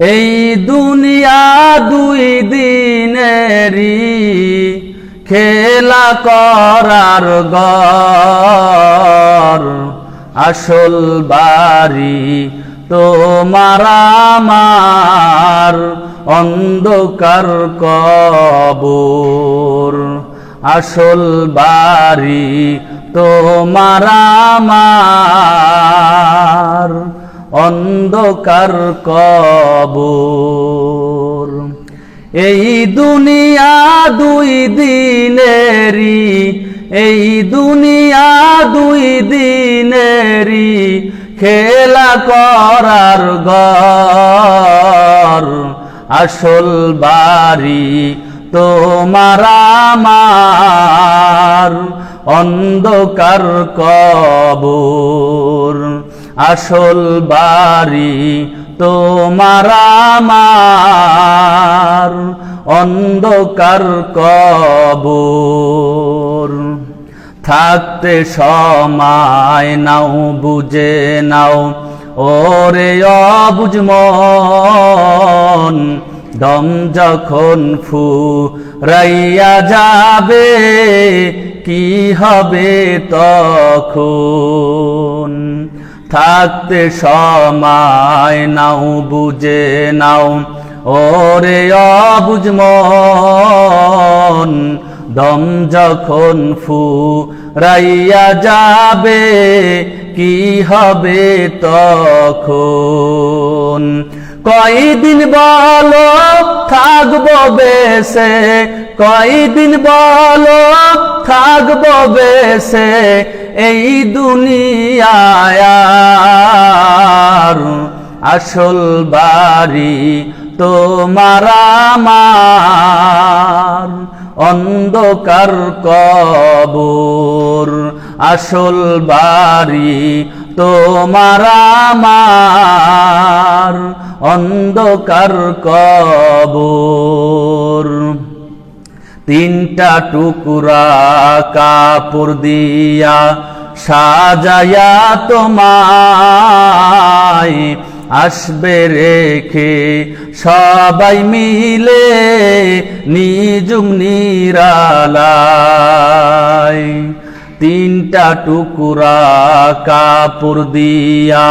এই দুনিয়া দুই দিনেরই খেলা করার গর আসল বাড়ি তোমার আমার, অন্ধকার কবর। আসল বাড়ি তোমার আমার। অন্ধকার কবর। এই দুনিয়া দুই দিনেরই, এই দুনিয়া দুই দিনেরই খেলা করার গর আসল বাড়ি তোমার আমার, অন্ধকার কবর। আসল বাড়ি তোমার আমার, অন্ধকার কবর। থাকতে সময় নাও, বুঝে নাও, ওরে অবুঝমন দম যখন ফু রাইয়া যাবে, কি হবে তখন? থাকতে সময় নাও, বুঝে নাও। ওরে অবুঝমন দম যখন ফু রাইয়া যাবে, কি হবে তখন? কয়দিন বলো, থাকব বেসে কয়দিন বলো থাকব বেসে এই দুনিয়ার আসল বাড়ি তোমার আমার। অন্ধকার কবর, আসল বাড়ি তোমার আমার। অন্ধকার কবর। তিনটা টুকুরা কাপড় দিয়া সাজায়া তোমায় আসবে রেখে সবাই মিলে নিজুম নিরালায়। তিনটা টুকুরা কাপড় দিয়া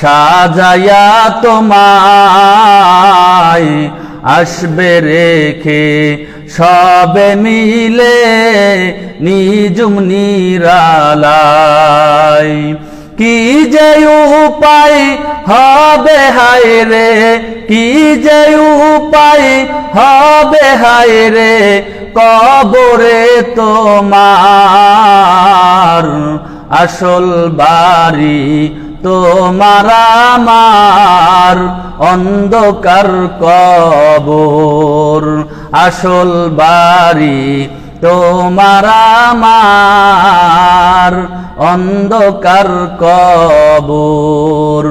সাজায়া তোমায় আসবে রেখে সবে মিলে নিজুম নিরালায়। কি যে উপায় হবে হায় রে, কি যে উপায় হবে হায় রে, কবরে তোমার আসল বাড়ি তোমার আমার অন্ধকার কবর, আসল বাড়ি তোমার আমার অন্ধকার কবর।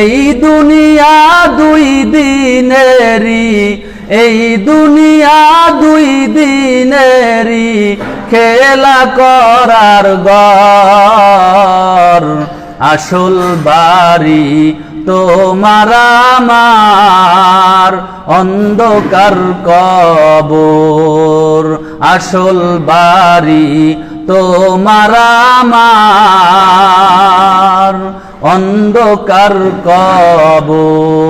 এই দুনিয়া দুই দিনেরই, এই দুনিয়া দুই দিনেরই খেলা করার গর আসল বাড়ি তোমার আমার অন্ধকার কবর। আসল বাড়ি তোমার আমার অন্ধকার কবর।